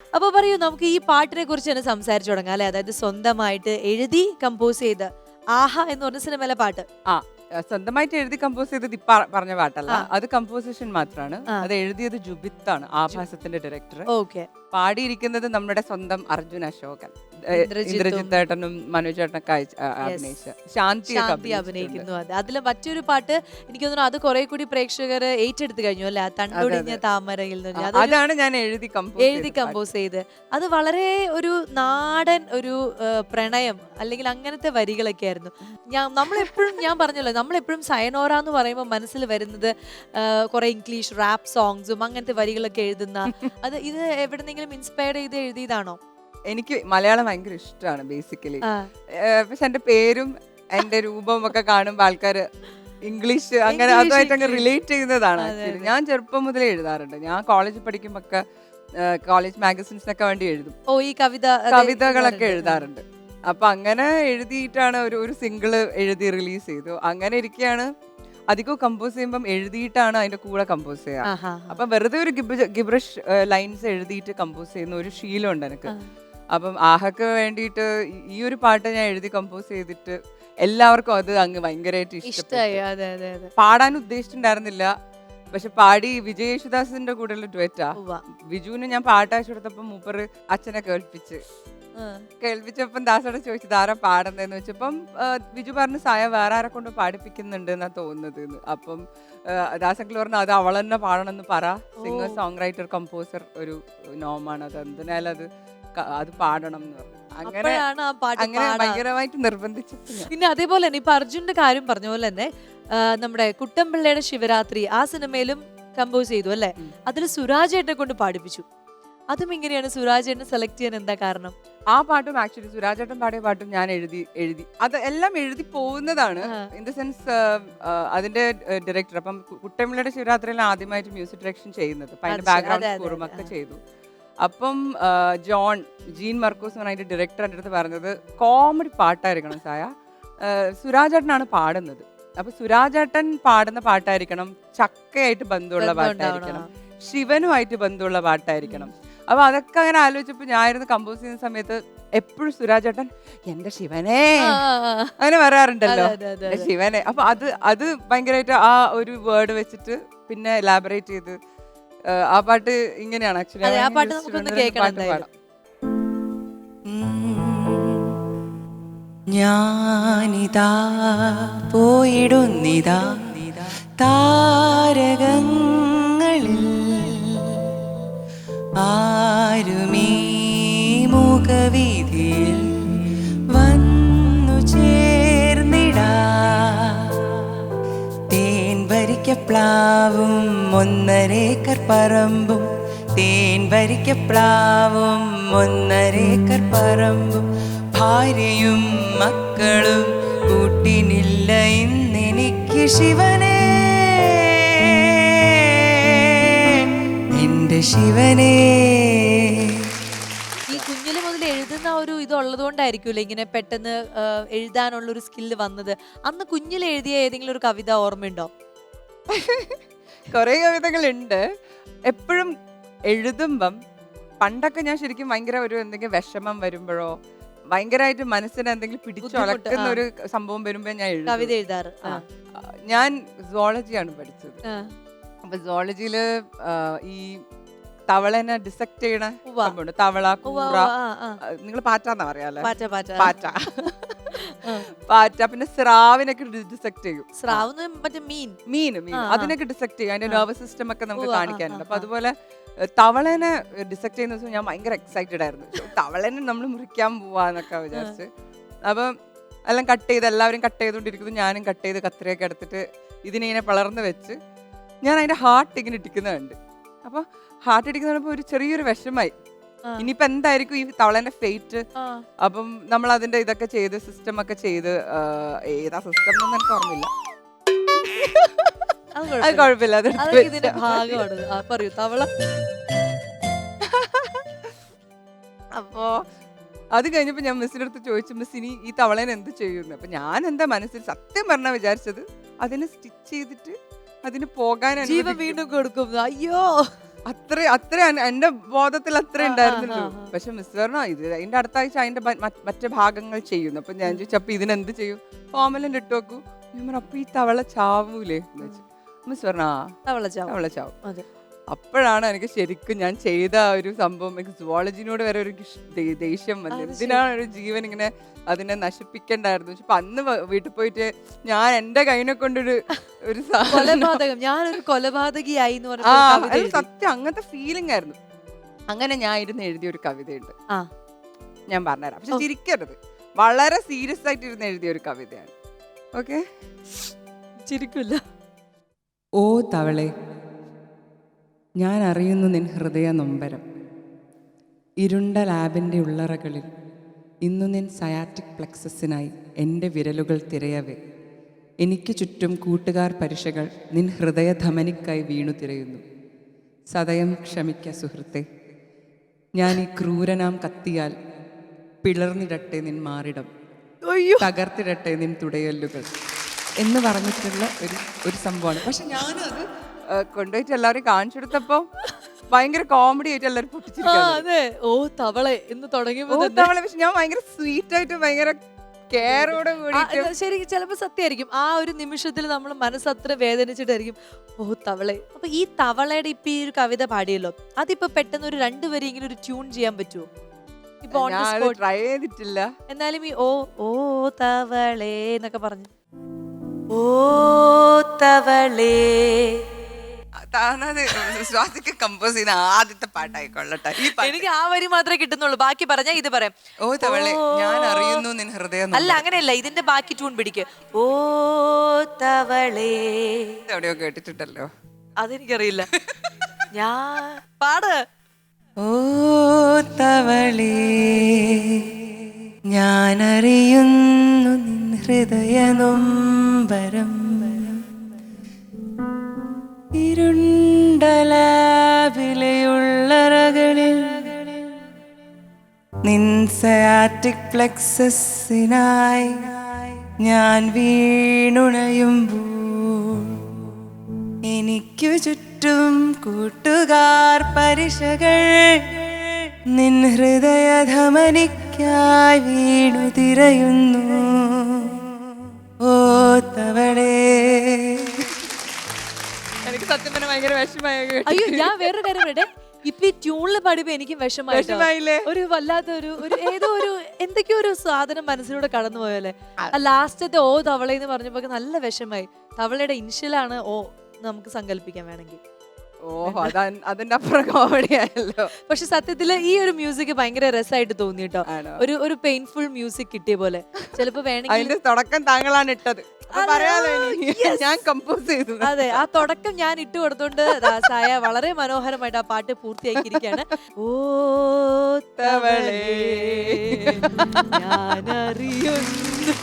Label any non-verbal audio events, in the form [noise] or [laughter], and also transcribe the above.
അപ്പൊ പറയൂ നമുക്ക് ഈ പാട്ടിനെ കുറിച്ച് തന്നെ സംസാരിച്ചു തുടങ്ങാം അല്ലെ? അതായത് സ്വന്തമായിട്ട് എഴുതി കമ്പോസ് ചെയ്ത് ആഹ എന്ന് പറഞ്ഞ സിനിമയിലെ പാട്ട്. ആ സ്വന്തമായിട്ട് എഴുതി കമ്പോസ് ചെയ്തത് ഇപ്പ പറഞ്ഞ പാട്ടല്ല. അത് കമ്പോസിഷൻ മാത്രമാണ്. അത് എഴുതിയത് ജുബിത്താണ് ആഭാസത്തിന്റെ ഡയറക്ടർ ഓക്കെ. പാടിയിരിക്കുന്നത് നമ്മുടെ സ്വന്തം അർജുൻ അശോകൻ. ഇന്ദ്രജിത്തേട്ടനും ചേട്ടനൊക്കെ അഭിനയിച്ച. ശാന്തി അഭിനയിക്കുന്നു. അതെ അതിലെ മറ്റൊരു പാട്ട് എനിക്ക് തോന്നുന്നു അത് കുറെ കൂടി പ്രേക്ഷകർ ഏറ്റെടുത്ത് കഴിഞ്ഞു അല്ലെ? തണ്ടൊടിഞ്ഞ താമരയിൽ അതാണ് ഞാൻ എഴുതി കമ്പോസ് എഴുതി കമ്പോസ് ചെയ്ത്. അത് വളരെ ഒരു നാടൻ ഒരു പ്രണയം അല്ലെങ്കിൽ അങ്ങനത്തെ വരികളൊക്കെ ആയിരുന്നു. ഞാൻ നമ്മളെപ്പോഴും ഞാൻ പറഞ്ഞല്ലോ നമ്മളെപ്പോഴും സയനോറ എന്ന് പറയുമ്പോൾ മനസ്സിൽ വരുന്നത് കുറെ ഇംഗ്ലീഷ് റാപ്പ് സോങ്സും അങ്ങനത്തെ വരികളൊക്കെ എഴുതുന്ന അത് ഇത് എവിടെന്നെങ്കിലും ഇൻസ്പയർ ചെയ്ത് എഴുതിയതാണോ? എനിക്ക് മലയാളം ഭയങ്കര ഇഷ്ടമാണ് ബേസിക്കലി പക്ഷെ എന്റെ പേരും എന്റെ രൂപവും ഒക്കെ കാണുമ്പോൾ ആൾക്കാർ ഇംഗ്ലീഷ് അങ്ങനെ അതുമായിട്ട് അങ്ങ് റിലേറ്റ് ചെയ്യുന്നതാണ്. ഞാൻ ചെറുപ്പം മുതലേ എഴുതാറുണ്ട്. ഞാൻ കോളേജിൽ പഠിക്കുമ്പോ കോളേജ് മാഗസിൻസിനൊക്കെ വേണ്ടി എഴുതും. ഓ ഈ കവിത കവിതകളൊക്കെ എഴുതാറുണ്ട്. എഴുതാറുണ്ട്. അപ്പൊ അങ്ങനെ എഴുതിയിട്ടാണ് ഒരു ഒരു സിംഗിൾ എഴുതി റിലീസ് ചെയ്തു. അങ്ങനെ ഇരിക്കുകയാണ് അധികവും കമ്പോസ് ചെയ്യുമ്പം എഴുതിയിട്ടാണ് അതിന്റെ കൂടെ കമ്പോസ് ചെയ്യുക. അപ്പൊ വെറുതെ ഒരു ഗിബ്രഷ് ലൈൻസ് എഴുതിയിട്ട് കമ്പോസ് ചെയ്യുന്ന ഒരു ശീലമുണ്ട് എനിക്ക്. അപ്പം ആഹക്ക് വേണ്ടിയിട്ട് ഈ- ഒരു പാട്ട് ഞാൻ എഴുതി കമ്പോസ് ചെയ്തിട്ട് എല്ലാവർക്കും അത് അങ്ങ് ഭയങ്കരമായിട്ട് ഇഷ്ടമായി പാടാൻ ഉദ്ദേശിച്ചിട്ടുണ്ടായിരുന്നില്ല. പക്ഷെ പാടി വിജയ് യേശുദാസിന്റെ കൂടെയുള്ള ഡുവറ്റാ. ബിജുവിന് ഞാൻ പാട്ട് അയച്ചു കൊടുത്തപ്പോ മൂപ്പർ അച്ഛനെ കേൾപ്പിച്ച്. കേൾപ്പിച്ചപ്പം ദാസോട് ചോദിച്ചത് ആരാ പാടുന്നതെന്ന് വെച്ചപ്പം വിജു ബിജു പറഞ്ഞു സായ വേറെ ആരെ കൊണ്ട് പാടിപ്പിക്കുന്നുണ്ട് എന്നാ തോന്നുന്നത്. അപ്പം ദാസങ്കിൽ പറഞ്ഞു അത് അവൾ തന്നെ പാടണം എന്ന് പറ സിംഗർ. സോങ് റൈറ്റർ കമ്പോസർ ഒരു നോമാണ്. അത് എന്തിനാലും അത് അത് പാടണം എന്ന് പറഞ്ഞു. ഭയങ്കരമായിട്ട് നിർബന്ധിച്ചു പിന്നെ അതേപോലെ തന്നെ ഇപ്പൊ അർജുന്റെ കാര്യം പറഞ്ഞ പോലെ തന്നെ നമ്മുടെ കുട്ടമ്പിള്ളയുടെ ശിവരാത്രി ആ സിനിമയിലും കമ്പോസ് ചെയ്തു അല്ലെ. അതിൽ സുരാജ് ഏട്ടനെ കൊണ്ട് പാടിപ്പിച്ചു. അതും ഇങ്ങനെയാണ് സുരാജ് ഏട്ടനെ സെലക്ട് ചെയ്യാൻ എന്താ കാരണം? ആ പാട്ടും ആക്ച്വലി സുരാജേട്ടൻ പാടിയ പാട്ടും ഞാൻ എഴുതി എഴുതി. അത് എല്ലാം എഴുതി പോകുന്നതാണ്. ഇൻ ദ സെൻസ് അതിന്റെ ഡയറക്ടർ അപ്പം കുട്ടമ്പിളയുടെ ശിവരാത്രിയിൽ ആദ്യമായിട്ട് മ്യൂസിക് ഡയറക്ഷൻ ചെയ്യുന്നത്. അതിന്റെ ബാക്ക്ഗ്രൗണ്ട് സ്കോറും ഒക്കെ ചെയ്തു. അപ്പം ജോൺ ജീൻ മർക്കോസ് എന്ന് പറഞ്ഞ അതിന്റെ ഡയറക്ടർ എന്റെ അടുത്ത് പറഞ്ഞത് കോമഡി പാട്ടായിരിക്കണം സായ. സുരാജേട്ടനാണ് പാടുന്നത്. അപ്പൊ സുരാജേട്ടൻ പാടുന്ന പാട്ടായിരിക്കണം. ചക്കയായിട്ട് ബന്ധമുള്ള ബന്ധം പാട്ടായിരിക്കണം. ശിവനുമായിട്ട് ബന്ധമുള്ള പാട്ടായിരിക്കണം. അപ്പൊ അതൊക്കെ അങ്ങനെ ആലോചിച്ചപ്പോ ഞാനിരുന്ന് കമ്പോസ് ചെയ്യുന്ന സമയത്ത് എപ്പോഴും സുരാജേട്ടൻ എന്റെ ശിവനെ ആ, ആ, ആ. അങ്ങനെ വരാറുണ്ടല്ലോ. ശിവനെ അപ്പൊ അത് അത് ഭയങ്കരമായിട്ട് ആ ഒരു വേർഡ് വെച്ചിട്ട് പിന്നെ എലാബറേറ്റ് ചെയ്ത് ആ, ആ പാട്ട് ഇങ്ങനെയാണ് ആക്ച്വലി ആ പാട്ട് നമുക്കൊന്ന് കേൾക്കണം. ഞാനിതാ പോയിടുന്നിതാ താരകങ്ങളിൽ ആരുമീ മുഖവീതിയിൽ വന്നു ചേർന്നിടാ. തേൻ വരിക്കപ്ലാവും ഒന്നരേക്കർ പറമ്പും. തേൻ വരിക്കപ്ലാവും ഒന്നരേക്കർ പറമ്പും. ഭാര്യയും മക്കളും കൂട്ടിനില്ല ഇന്നെനിക്ക് ശിവനേ. എന്റെ ശിവനേ ഉള്ളതുകൊണ്ടായിരിക്കുമല്ലോ ഇങ്ങനെ പെട്ടെന്ന് എഴുതാനുള്ള ഒരു സ്കില്ല് വന്നത്? അന്ന് കുഞ്ഞിൽ എഴുതിയ ഏതെങ്കിലും ഒരു കവിത ഓർമ്മയുണ്ടോ? [laughs] കുറെ കവിതകളുണ്ട്. എപ്പോഴും എഴുതുമ്പം പണ്ടൊക്കെ ഞാൻ ശരിക്കും ഭയങ്കര ഒരു എന്തെങ്കിലും വിഷമം വരുമ്പോഴോ ഭയങ്കരമായിട്ട് മനസ്സിന് എന്തെങ്കിലും പിടിച്ചുളക്കുന്ന ഒരു സംഭവം വരുമ്പോ ഞാൻ കവിത എഴുതാറ്. ഞാൻ സുവോളജിയാണ് പഠിച്ചത്. അപ്പൊ സുവോളജിയിൽ ഈ തവളനെ ഡിസക്ട് ചെയ്യണ. സംഭവമുണ്ട്. തവള കൂറ. നിങ്ങൾ പാറ്റാന്നാ പറയാല്ലേ പാറ്റ പാറ്റ. പാറ്റ. പാറ്റ പിന്നെ സ്രാവിനൊക്കെ ഡിസക്ട് ചെയ്യും. സ്രാവ് മറ്റേ മീൻ. മീൻ മീൻ. അതിനൊക്കെ ഡിസക്ട് ചെയ്യും. അതിന്റെ. നെർവസ് സിസ്റ്റം ഒക്കെ നമുക്ക് കാണിക്കാനുണ്ട്. അപ്പൊ അതുപോലെ തവളനെ ഡിസക്ട് ചെയ്യുന്ന ദിവസം ഞാൻ ഭയങ്കര എക്സൈറ്റഡ് ആയിരുന്നു. തവളനെ നമ്മൾ മുറിക്കാൻ പോവാന്നൊക്കെ വിചാരിച്ച്. അപ്പം എല്ലാം കട്ട് ചെയ്ത് എല്ലാവരും കട്ട് ചെയ്തുകൊണ്ടിരിക്കുന്നു ഞാനും കട്ട് ചെയ്ത് കത്രിയൊക്കെ എടുത്തിട്ട് ഇതിനിങ്ങനെ പളർന്ന് വെച്ച് ഞാൻ അതിന്റെ ഹാർട്ട് ഇങ്ങനെ ഇടിക്കുന്നുണ്ട് അപ്പൊ ഹാർട്ട് ഇടിക്കുന്നപ്പോൾ ഒരു ചെറിയൊരു വിഷമായി ഇനിയിപ്പൊ എന്തായിരിക്കും ഈ തവളന്റെ ഫേറ്റ്. അപ്പം നമ്മൾ അതിന്റെ ഇതൊക്കെ ചെയ്ത് സിസ്റ്റം ഒക്കെ ചെയ്ത് ഏതാ സിസ്റ്റം എന്നൊന്നും എനിക്ക് ഓർമ്മയില്ല. അത് കുഴപ്പമില്ല. അത്. ഭാഗമാണ്. പറയൂ തവള. അപ്പോ അത് കഴിഞ്ഞപ്പോ ഞാൻ മിസ്സിന്റെ അടുത്ത് ചോദിച്ചു മിസ് ഇനി ഈ തവളേനെ എന്ത് ചെയ്യുന്നു? അപ്പൊ ഞാൻ എന്താ മനസ്സിൽ സത്യം പറഞ്ഞാ വിചാരിച്ചത്? അതിനെ സ്റ്റിച്ച് ചെയ്തിട്ട് അതിന് പോകാൻ ജീവ. വീണ്ടും കൊടുക്കും. അയ്യോ. അത്ര അത്ര എന്റെ ബോധത്തിൽ അത്ര ഉണ്ടായിരുന്നുള്ളൂ. ആ. പക്ഷെ മിസ് പറഞ്ഞോ ഇത് അതിന്റെ അടുത്ത ആഴ്ച അതിന്റെ മറ്റേ ഭാഗങ്ങൾ ചെയ്യുന്നു. അപ്പൊ ഞാൻ ചോദിച്ചു അപ്പൊ ഇതിനെന്ത് ചെയ്യും? ഫോമലിന്റെ ഇട്ട് നോക്കൂ ഞാൻ പറഞ്ഞു അപ്പൊ ഈ തവള ചാവൂലേ? എന്ന് വെച്ചു. മിസ് പറഞ്ഞാ തവള ചാവും. തവള ചാവും. അപ്പോഴാണ് എനിക്ക് ശരിക്കും ഞാൻ ചെയ്ത ആ ഒരു സംഭവം. എനിക്ക് സുവോളജിനോട് വരെ ഒരു ദേഷ്യം വന്നത് എന്തിനാണ് ഒരു ജീവൻ ഇങ്ങനെ അതിനെ നശിപ്പിക്കണ്ടായിരുന്നു? പക്ഷെ അന്ന് വീട്ടിൽ പോയിട്ട് ഞാൻ എന്റെ കൈനെ കൊണ്ടൊരു [laughs] ഒരു കൊലപാതകം. ഞാനൊരു കൊലപാതകിയായി എന്ന് പറഞ്ഞ. സത്യം അങ്ങനത്തെ ഫീലിംഗ് ആയിരുന്നു. അങ്ങനെ ഞാൻ ഇരുന്ന് എഴുതിയ ഒരു കവിതയുണ്ട്. ആ. ഞാൻ പറഞ്ഞുതരാം. പക്ഷെ ചിരിക്കരുത്. വളരെ സീരിയസ് ആയിട്ട് ഇരുന്ന് എഴുതിയ ഒരു കവിതയാണ്. ഓക്കെ ചിരിക്കില്ല. ഓ തവളെ ഞാൻ അറിയുന്നു നിൻ ഹൃദയ നൊമ്പരം. ഇരുണ്ട ലാബിന്റെ ഉള്ളറകളിൽ ഇന്നു നിൻ സയാറ്റിക് പ്ലക്സസിനായി എന്റെ വിരലുകൾ തിരയവേ. എനിക്ക് ചുറ്റും കൂട്ടുകാർ പരിശകൾ നിൻ ഹൃദയ ഹൃദയധമനിക്കായി വീണു തിരയുന്നു. സദയം ക്ഷമിക്ക സുഹൃത്തെ. ഞാൻ ഈ ക്രൂരനാം കത്തിയാൽ പിളർന്നിടട്ടെ നിൻ മാറിടം. തകർത്തിടട്ടെ നിൻ തുടയല്ലുകൾ. എന്ന് പറഞ്ഞിട്ടുള്ള ഒരു ഒരു സംഭവമാണ്. പക്ഷെ ഞാനത് കൊണ്ടുപോയിട്ട് എല്ലാവരും കാണിച്ചു കൊടുത്തപ്പോ ഭയങ്കര കോമഡി ആയിട്ട് എല്ലാവരും ആ പൊട്ടിച്ചിരിക്കുന്നു അതെ. ഓ തവളെ എന്ന് തുടങ്ങിയപ്പോ ഓ, തന്നെ. തവള, പക്ഷെ ഞാൻ ഭയങ്കര സ്വീറ്റ് ആയിട്ട് ഭയങ്കര കെയറോടെ ആ, കൂടിയിട്ട് ചിലപ്പോ സത്യമായിരിക്കും. ആ ഒരു നിമിഷത്തിൽ നമ്മൾ മനസ്സ് മനസ്സത്ര വേദനിച്ചിട്ടായിരിക്കും. ഓ തവളെ. അപ്പൊ ഈ തവളയുടെ ഇപ്പൊ ഈ ഒരു കവിത പാടിയല്ലോ. അതിപ്പോ പെട്ടെന്ന് ഒരു രണ്ടുപേരെങ്കിലും ഒരു ട്യൂൺ ചെയ്യാൻ പറ്റുമോ ഇപ്പൊ ഓൺ ദി ഞാൻ സ്പോട്ട് ട്രൈ ചെയ്തിട്ടില്ല. എന്നാലും ഈ ഓ ഓ തവളേ എന്നൊക്കെ പറഞ്ഞു. ഓ തവളേ. താനത് സ്വാതിക്ക് കമ്പോസ് ചെയ്യുന്ന ആദ്യത്തെ പാട്ടായിക്കൊള്ളട്ടെ. ഈ പാട്ട്. എനിക്ക് ആ വരി മാത്രമേ കിട്ടുന്നുള്ളൂ. ബാക്കി പറഞ്ഞാ ഇത് പറയാം. ഓ തവളെ ഞാൻ അറിയുന്നു നിൻ ഹൃദയം അല്ല അങ്ങനെയല്ല ഇതിന്റെ ബാക്കി ട്യൂൺ പിടിക്ക്. ഓ തവളേ. എവിടെയോ കേട്ടിട്ടുണ്ടല്ലോ. അതെനിക്കറിയില്ല. ഞാൻ പാട്. ഓ തവളേ ഞാനറിയുന്നു നിൻ ഹൃദയ നൊമ്പരം ഇരുണ്ടലാവിലെയുള്ളറകളിൽ ഞാൻ വീണുണയുമ്പോൾ എനിക്കു ചുറ്റും കൂട്ടുകാർ പരിശകൾ നിൻ ഹൃദയധമനിക്കായി വീണു തിരയുന്നു ഓ തവളേ സത്യം തന്നെ ഭയങ്കര വിഷമായ അയ്യോ ഞാൻ വേറൊരു കാര്യം പറയട്ടെ? ഇപ്പൊ ഈ ട്യൂണിൽ പാടിയപ്പോ എനിക്ക് വിഷമായില്ലേ ഒരു വല്ലാത്ത ഒരു ഒരു ഏതോ ഒരു എന്തൊക്കെയോ ഒരു സാധനം മനസ്സിലൂടെ കടന്നു പോയല്ലേ ആ. ലാസ്റ്റത്തെ ഓ തവള എന്ന് പറഞ്ഞപ്പോ നല്ല വിഷമായി തവളയുടെ ഇൻഷ്യലാണ് ഓ നമുക്ക് സങ്കല്പിക്കാൻ വേണമെങ്കിൽ. ഓഹോ അതാ അതിന്റെ അപ്പുറം കോമഡി ആയല്ലോ. പക്ഷെ സത്യത്തിൽ ഈ ഒരു മ്യൂസിക് ഭയങ്കര രസമായിട്ട് തോന്നി കേട്ടോ ഒരു ഒരു പെയിൻഫുൾ മ്യൂസിക് കിട്ടിയ പോലെ. ചിലപ്പോ വേണമെങ്കിൽ തുടക്കം താങ്കളാണ് ഇട്ടത്. ഞാൻ കമ്പോസ് ചെയ്തു. അതെ ആ തുടക്കം ഞാൻ ഇട്ട് കൊടുത്തോണ്ട് ദാ സായ വളരെ മനോഹരമായിട്ട് ആ പാട്ട് പൂർത്തിയാക്കിയിരിക്കുകയാണ് ഓ തവളേ. ഞാനറിയുന്നു.